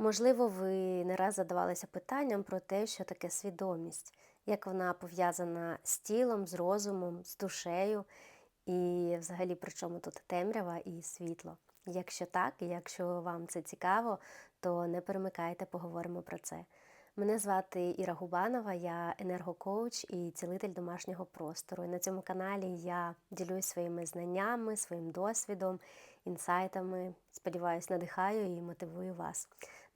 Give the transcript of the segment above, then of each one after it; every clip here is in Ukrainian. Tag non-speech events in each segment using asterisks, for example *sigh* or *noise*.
Можливо, ви не раз задавалися питанням про те, що таке свідомість, як вона пов'язана з тілом, з розумом, з душею, і взагалі при чому тут темрява і світло. Якщо так, якщо вам це цікаво, то не перемикайте, поговоримо про це. Мене звати Іра Губанова, я енергокоуч і цілитель домашнього простору. І на цьому каналі я ділюсь своїми знаннями, своїм досвідом, інсайтами. Сподіваюсь, надихаю і мотивую вас.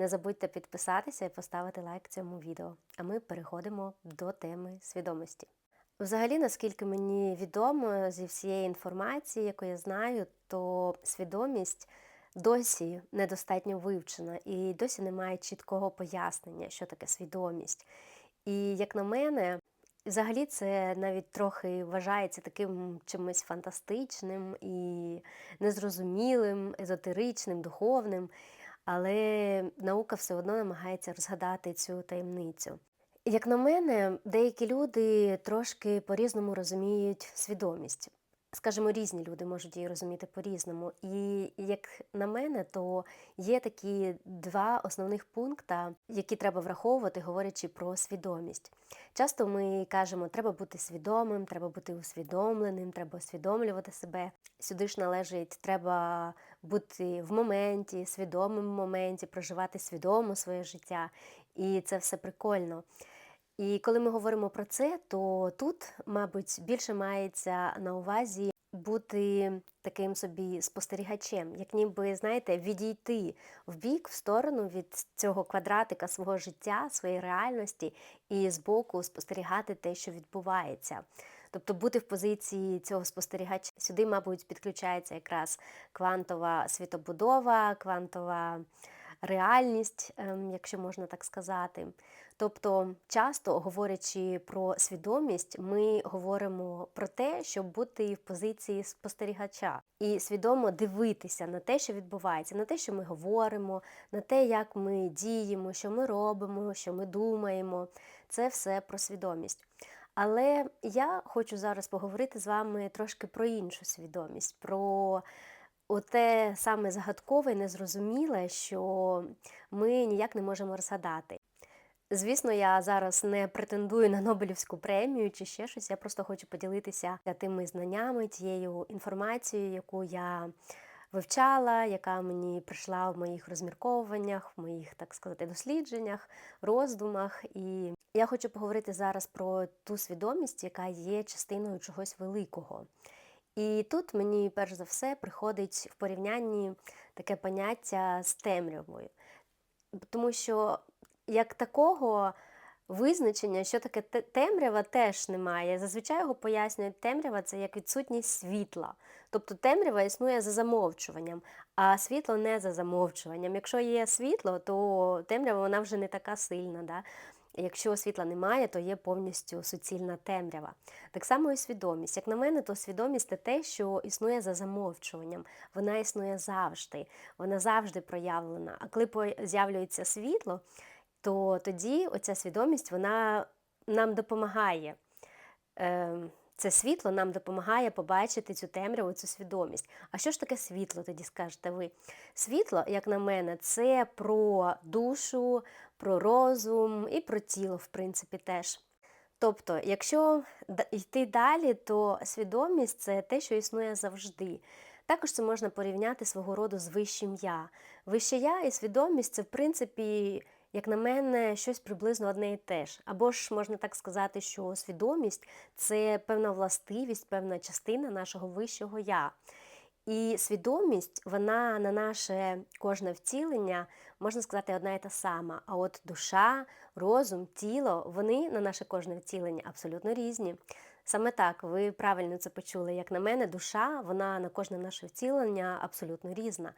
Не забудьте підписатися і поставити лайк цьому відео. А ми переходимо до теми свідомості. Взагалі, наскільки мені відомо зі всієї інформації, яку я знаю, то свідомість досі недостатньо вивчена і досі немає чіткого пояснення, що таке свідомість. І як на мене, взагалі це навіть трохи вважається таким чимось фантастичним і незрозумілим, езотеричним, духовним, але наука все одно намагається розгадати цю таємницю. Як на мене, деякі люди трошки по-різному розуміють свідомість. Скажімо, різні люди можуть її розуміти по-різному. І як на мене, то є такі два основних пункти, які треба враховувати, говорячи про свідомість. Часто ми кажемо, треба бути свідомим, треба бути усвідомленим, треба усвідомлювати себе. Сюди ж належить, треба бути в моменті, свідомим в моменті, проживати свідомо своє життя. І це все прикольно. І коли ми говоримо про це, то тут, мабуть, більше мається на увазі бути таким собі спостерігачем, як ніби, знаєте, відійти в бік, в сторону від цього квадратика свого життя, своєї реальності, і збоку спостерігати те, що відбувається. Тобто бути в позиції цього спостерігача сюди, мабуть, підключається якраз квантова світобудова, квантова реальність, ем, якщо можна так сказати. Тобто, часто говорячи про свідомість, ми говоримо про те, щоб бути в позиції спостерігача і свідомо дивитися на те, що відбувається, на те, що ми говоримо, на те, як ми діємо, що ми робимо, що ми думаємо. Це все про свідомість. Але я хочу зараз поговорити з вами трошки про іншу свідомість, про оте саме загадкове і незрозуміле, що ми ніяк не можемо розгадати. Звісно, я зараз не претендую на Нобелівську премію чи ще щось. Я просто хочу поділитися тими знаннями, тією інформацією, яку я вивчала, яка мені прийшла в моїх розмірковуваннях, в моїх, так сказати, дослідженнях, роздумах. І я хочу поговорити зараз про ту свідомість, яка є частиною чогось великого. І тут мені перш за все приходить в порівнянні таке поняття з темрявою. Тому що як такого визначення, що таке темрява, теж немає. Зазвичай його пояснюють, темрява це як відсутність світла. Тобто темрява існує за замовчуванням, а світло не за замовчуванням. Якщо є світло, то темрява вона вже не така сильна. Да? Якщо світла немає, то є повністю суцільна темрява. Так само і свідомість. Як на мене, то свідомість це те, що існує за замовчуванням. Вона існує завжди, вона завжди проявлена. А коли з'явлюється світло, то тоді оця свідомість вона нам допомагає. Ем, це світло нам допомагає побачити цю темряву, цю свідомість. А що ж таке світло, тоді скажете ви? Світло, як на мене, це про душу, про розум і про тіло, в принципі, теж. Тобто, якщо йти далі, то свідомість це те, що існує завжди. Також це можна порівняти свого роду з вищим я. Вище я і свідомість це, в принципі, як на мене, щось приблизно одне і те ж. Або ж можна так сказати, що свідомість це певна властивість, певна частина нашого вищого я. І свідомість, вона на наше кожне втілення, можна сказати, одна і та сама. А от душа, розум, тіло, вони на наше кожне втілення абсолютно різні. Саме так, ви правильно це почули. Як на мене, душа, вона на кожне наше втілення абсолютно різна.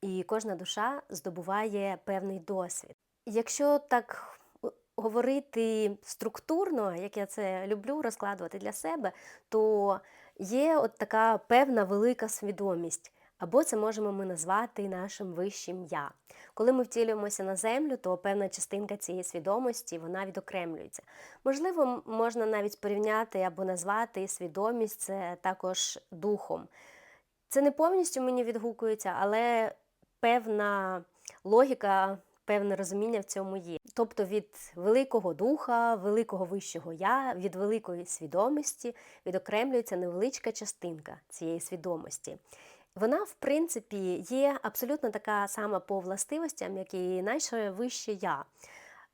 І кожна душа здобуває певний досвід. Якщо так говорити структурно, як я це люблю розкладувати для себе, то є от така певна велика свідомість. Або це можемо ми назвати нашим вищим я. Коли ми втілюємося на землю, то певна частинка цієї свідомості вона відокремлюється. Можливо, можна навіть порівняти або назвати свідомість це також духом. Це не повністю мені відгукується, але певна логіка певне розуміння в цьому є. Тобто від великого духа, великого вищого я, від великої свідомості відокремлюється невеличка частинка цієї свідомості. Вона, в принципі, є абсолютно така сама по властивостям, як і наше вище я.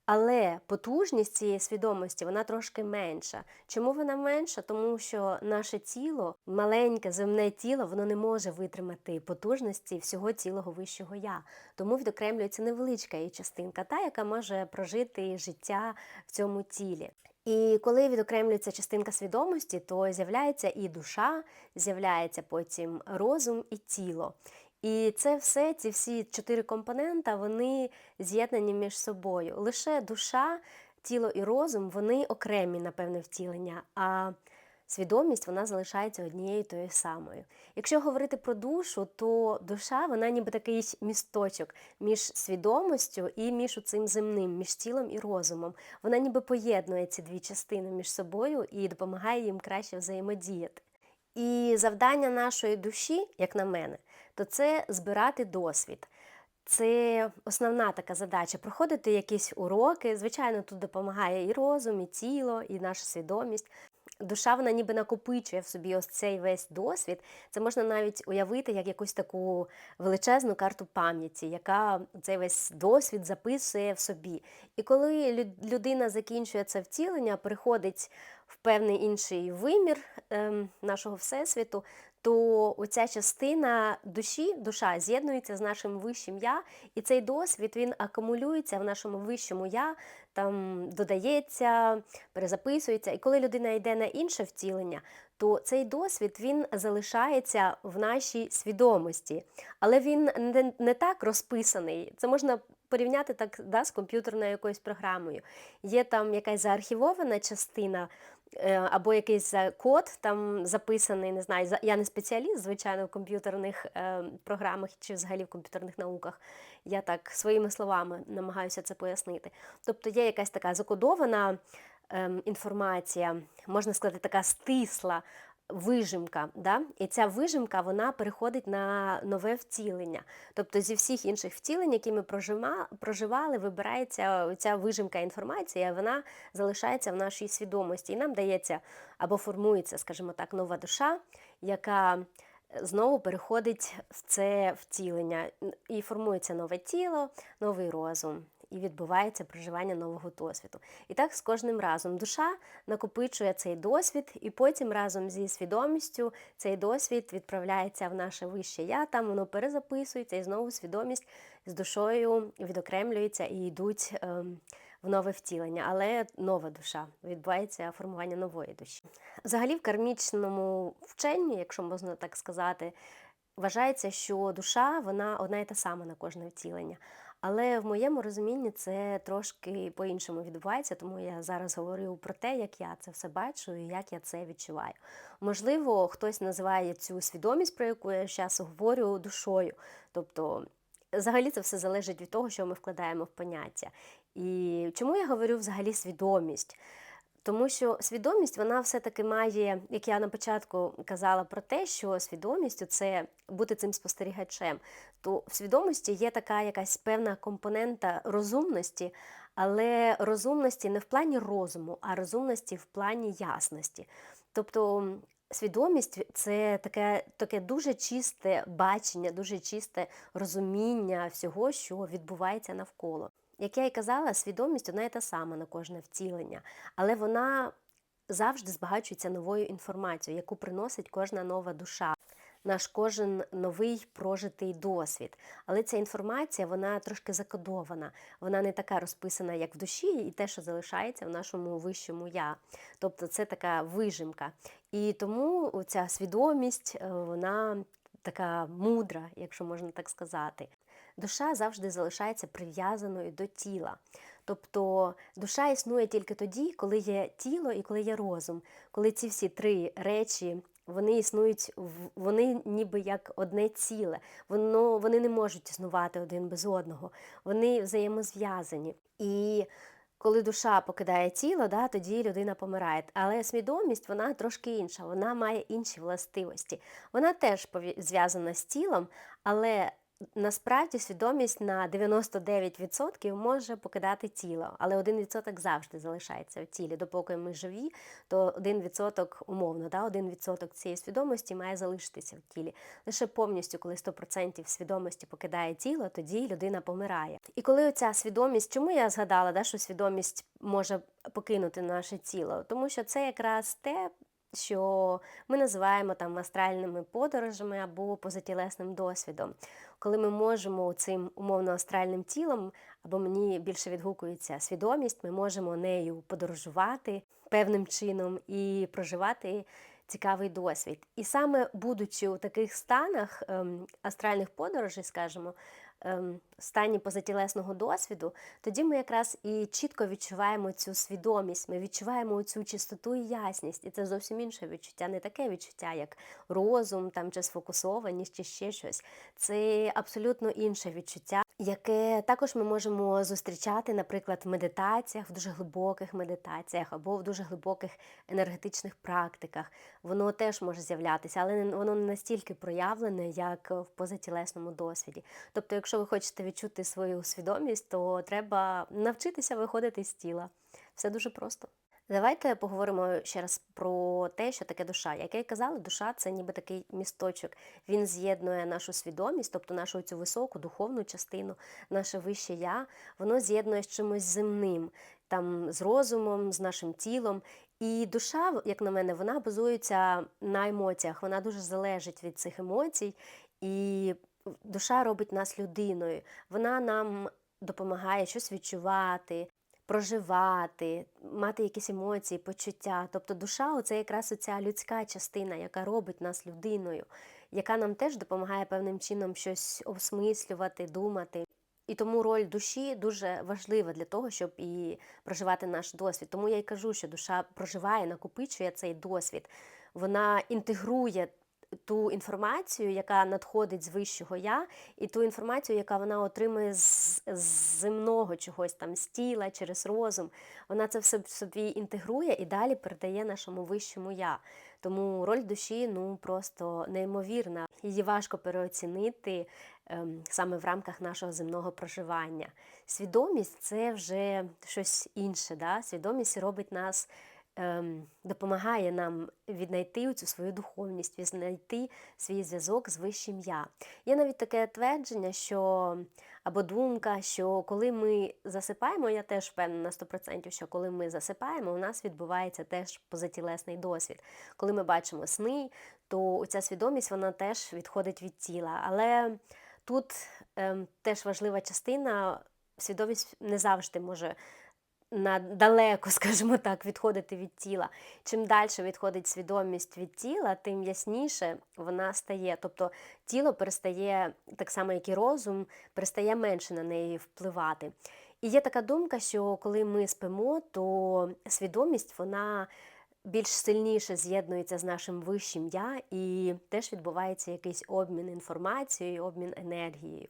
Але потужність цієї свідомості вона трошки менша. Чому вона менша? Тому що наше тіло, маленьке земне тіло, воно не може витримати потужності всього цілого вищого я. Тому відокремлюється невеличка її частинка, та яка може прожити життя в цьому тілі. І коли відокремлюється частинка свідомості, то з'являється і душа, з'являється потім розум і тіло. І це все, ці всі чотири компонента, вони з'єднані між собою. Лише душа, тіло і розум вони окремі, напевне, втілення. А свідомість вона залишається однією тою самою. Якщо говорити про душу, то душа вона ніби такий місточок між свідомістю і між цим земним, між тілом і розумом. Вона ніби поєднує ці дві частини між собою і допомагає їм краще взаємодіяти. І завдання нашої душі, як на мене, то це збирати досвід. Це основна така задача проходити якісь уроки. Звичайно, тут допомагає і розум, і тіло, і наша свідомість. Душа вона ніби накопичує в собі ось цей весь досвід. Це можна навіть уявити як якусь таку величезну карту пам'яті, яка цей весь досвід записує в собі. І коли людина закінчує це втілення, приходить в певний інший вимір ем, нашого всесвіту, то оця частина душі, душа з'єднується з нашим вищим я, і цей досвід він акумулюється в нашому вищому я, там додається, перезаписується. І коли людина йде на інше втілення, то цей досвід він залишається в нашій свідомості, але він не, не так розписаний. Це можна порівняти так да, з комп'ютерною якоюсь програмою. Є там якась заархівована частина. Е, або якийсь код там записаний, не знаю, я не спеціаліст, звичайно, в комп'ютерних е, програмах чи взагалі в комп'ютерних науках. Я так своїми словами намагаюся це пояснити. Тобто є якась така закодована ем, інформація, можна сказати, така стисла вижимка. Да? І ця вижимка вона переходить на нове втілення. Тобто зі всіх інших втілень, які ми проживали, вибирається ця вижимка інформації, вона залишається в нашій свідомості. І нам дається або формується, скажімо так, нова душа, яка знову переходить в це втілення. І формується нове тіло, новий розум і відбувається проживання нового досвіду. І так з кожним разом душа накопичує цей досвід, і потім разом зі свідомістю цей досвід відправляється в наше вище я, там воно перезаписується, і знову свідомість з душою відокремлюється і йдуть. Ем, в нове втілення, але нова душа відбувається формування нової душі. Взагалі, в кармічному вченні, якщо можна так сказати, вважається, що душа вона одна і та сама на кожне втілення. Але в моєму розумінні це трошки по-іншому відбувається, тому я зараз говорю про те, як я це все бачу і як я це відчуваю. Можливо, хтось називає цю свідомість, про яку я зараз говорю, душою. Тобто, взагалі це все залежить від того, що ми вкладаємо в поняття. І чому я говорю взагалі свідомість? Тому що свідомість вона все-таки має, як я на початку казала про те, що свідомістю це бути цим спостерігачем. То в свідомості є така якась певна компонента розумності, але розумності не в плані розуму, а розумності в плані ясності. Тобто свідомість це таке, таке дуже чисте бачення, дуже чисте розуміння всього, що відбувається навколо. Як я й казала, свідомість одна і та сама на кожне втілення, але вона завжди збагачується новою інформацією, яку приносить кожна нова душа. Наш кожен новий прожитий досвід. Але ця інформація вона трошки закодована, вона не така розписана, як в душі, і те, що залишається в нашому вищому я. Тобто це така вижимка. І тому ця свідомість, е, вона така мудра, якщо можна так сказати душа завжди залишається прив'язаною до тіла. Тобто душа існує тільки тоді, коли є тіло і коли є розум, коли ці всі три речі. Вони існують, вони ніби як одне ціле, воно вони не можуть існувати один без одного, вони взаємозв'язані. І коли душа покидає тіло, да, тоді людина помирає. Але свідомість вона трошки інша, вона має інші властивості. Вона теж зв'язана з тілом, але Насправді свідомість на 99% може покидати тіло, але 1% завжди залишається в тілі. Допоки ми живі, то 1% умовно, да, 1% цієї свідомості має залишитися в тілі. Лише повністю, коли 100% свідомості покидає тіло, тоді людина помирає. І коли оця свідомість, чому я згадала, да, що свідомість може покинути наше тіло? Тому що це якраз те, що ми називаємо там астральними подорожами або позатілесним досвідом, коли ми можемо цим умовно астральним тілом, або мені більше відгукується свідомість, ми можемо нею подорожувати певним чином і проживати цікавий досвід. І саме будучи у таких станах ем, астральних подорожей, скажімо, стані позатілесного досвіду, тоді ми якраз і чітко відчуваємо цю свідомість, ми відчуваємо цю чистоту і ясність. І це зовсім інше відчуття, не таке відчуття, як розум там, чи сфокусованість, чи ще щось. Це абсолютно інше відчуття, яке також ми можемо зустрічати, наприклад, в медитаціях, в дуже глибоких медитаціях або в дуже глибоких енергетичних практиках. Воно теж може з'являтися, але воно не настільки проявлене, як в позатілесному досвіді. Тобто, якщо ви хочете відчути свою свідомість, то треба навчитися виходити з тіла. Все дуже просто. Давайте поговоримо ще раз про те, що таке душа. Як я казала, душа це ніби такий місточок. Він з'єднує нашу свідомість, тобто нашу цю високу духовну частину, наше вище я, воно з'єднує з чимось земним, там з розумом, з нашим тілом. І душа, як на мене, вона базується на емоціях, вона дуже залежить від цих емоцій. І душа робить нас людиною. Вона нам допомагає щось відчувати, проживати, мати якісь емоції, почуття. Тобто душа це якраз оця людська частина, яка робить нас людиною, яка нам теж допомагає певним чином щось осмислювати, думати. І тому роль душі дуже важлива для того, щоб і проживати наш досвід. Тому я й кажу, що душа проживає, накопичує цей досвід, вона інтегрує ту інформацію, яка надходить з вищого я, і ту інформацію, яка вона отримує з, з земного чогось там, з тіла, через розум. Вона це все в собі інтегрує і далі передає нашому вищому я. Тому роль душі ну просто неймовірна. Її важко переоцінити ем, саме в рамках нашого земного проживання. Свідомість це вже щось інше. Да? Свідомість робить нас допомагає нам віднайти цю свою духовність, віднайти свій зв'язок з вищим я. Є навіть таке твердження, що або думка, що коли ми засипаємо, я теж впевнена на 100%, що коли ми засипаємо, у нас відбувається теж позатілесний досвід. Коли ми бачимо сни, то ця свідомість вона теж відходить від тіла. Але тут ем, теж важлива частина, свідомість не завжди може на далеко, *laughs* скажімо так, відходити від тіла. Чим далі відходить свідомість від тіла, тим ясніше вона стає. Тобто тіло перестає, так само, як і розум, перестає менше на неї впливати. І є така думка, що коли ми спимо, то свідомість вона більш сильніше з'єднується з нашим вищим я, і теж відбувається якийсь обмін інформацією, обмін енергією.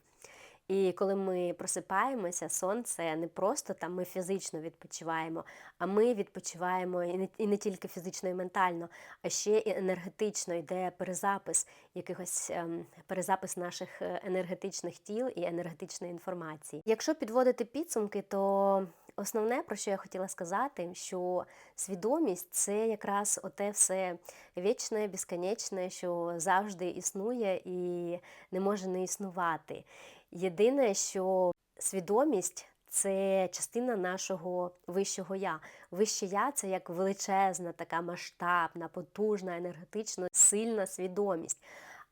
І коли ми просипаємося, сон це не просто там ми фізично відпочиваємо, а ми відпочиваємо і не, і не тільки фізично і ментально, а ще і енергетично йде перезапис якихось ем, перезапис наших е, енергетичних тіл і енергетичної інформації. Якщо підводити підсумки, то Основне, про що я хотіла сказати, що свідомість це якраз оте все вічне, безконечне, що завжди існує і не може не існувати. Єдине, що свідомість це частина нашого вищого я. Вище я це як величезна, така масштабна, потужна, енергетично сильна свідомість.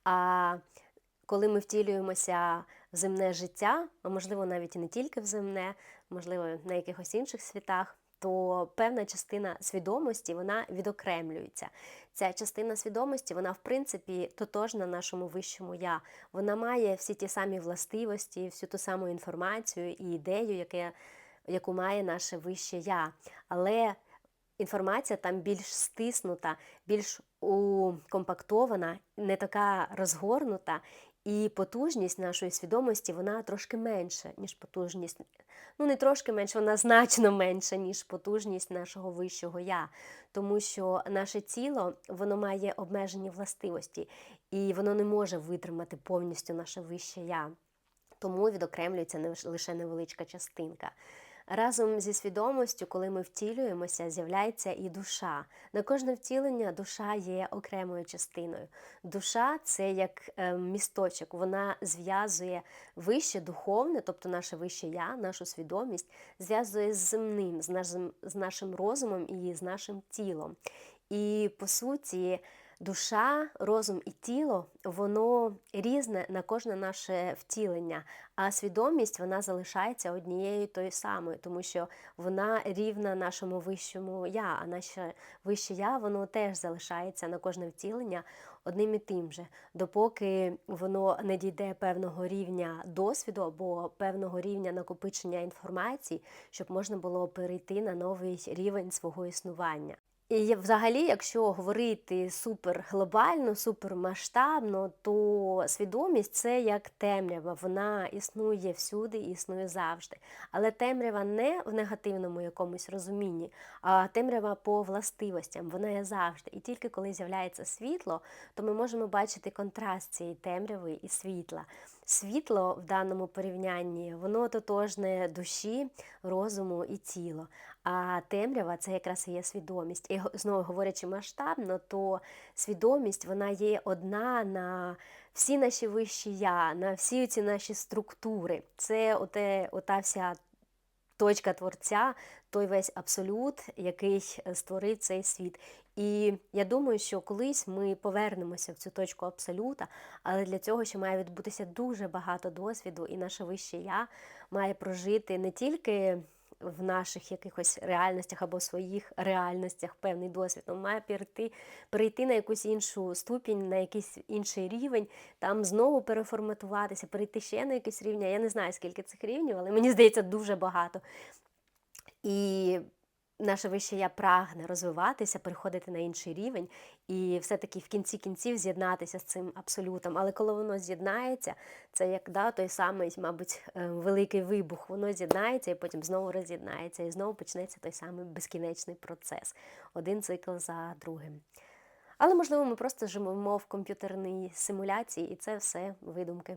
А коли ми втілюємося в земне життя, а можливо навіть і не тільки в земне, можливо, на якихось інших світах, то певна частина свідомості вона відокремлюється. Ця частина свідомості, вона, в принципі, тотожна нашому вищому я. Вона має всі ті самі властивості, всю ту саму інформацію і ідею, яке, яку має наше вище я. Але інформація там більш стиснута, більш укомпактована, не така розгорнута. І потужність нашої свідомості вона трошки менша, ніж потужність ну не трошки менше, вона значно менша, ніж потужність нашого вищого я. Тому що наше тіло воно має обмежені властивості, і воно не може витримати повністю наше вище я. тому відокремлюється лише невеличка частинка. Разом зі свідомістю, коли ми втілюємося, з'являється і душа. На кожне втілення душа є окремою частиною. Душа це як е, місточок, вона зв'язує вище духовне, тобто наше вище я, нашу свідомість, зв'язує з земним, з нашим, з нашим розумом і з нашим тілом. І по суті, душа, розум і тіло воно різне на кожне наше втілення, а свідомість вона залишається однією тою самою, тому що вона рівна нашому вищому я, а наше вище я воно теж залишається на кожне втілення одним і тим же, допоки воно не дійде певного рівня досвіду або певного рівня накопичення інформації, щоб можна було перейти на новий рівень свого існування. І взагалі, якщо говорити супер глобально, супермасштабно, то свідомість це як темрява, вона існує всюди і існує завжди. Але темрява не в негативному якомусь розумінні, а темрява по властивостям, вона є завжди. І тільки коли з'являється світло, то ми можемо бачити контраст цієї темряви і світла. Світло в даному порівнянні, воно тотожне душі, розуму і тіло. А темрява це якраз і є свідомість. І знову говорячи масштабно, то свідомість вона є одна на всі наші вищі я, на всі ці наші структури. Це оте, ота вся точка творця, той весь абсолют, який створив цей світ. І я думаю, що колись ми повернемося в цю точку абсолюта, але для цього ще має відбутися дуже багато досвіду, і наше вище я має прожити не тільки в наших якихось реальностях або своїх реальностях певний досвід, він має перейти, перейти на якусь іншу ступінь, на якийсь інший рівень, там знову переформатуватися, перейти ще на якийсь рівня. Я не знаю, скільки цих рівнів, але мені здається, дуже багато. І наше вище я прагне розвиватися, переходити на інший рівень і все-таки в кінці кінців з'єднатися з цим абсолютом. Але коли воно з'єднається, це як да, той самий, мабуть, е, великий вибух, воно з'єднається і потім знову роз'єднається, і знову почнеться той самий безкінечний процес. Один цикл за другим. Але, можливо, ми просто живемо в комп'ютерній симуляції, і це все видумки.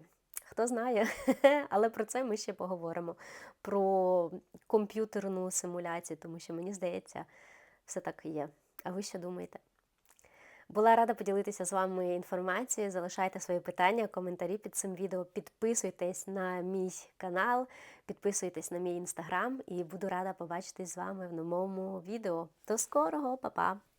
Хто знає, *laughs* але про це ми ще поговоримо. Про комп'ютерну симуляцію, тому що мені здається, все так і є. А ви що думаєте? Була рада поділитися з вами інформацією. Залишайте свої питання, коментарі під цим відео. Підписуйтесь на мій канал, підписуйтесь на мій інстаграм і буду рада побачитись з вами в новому відео. До скорого, па-па!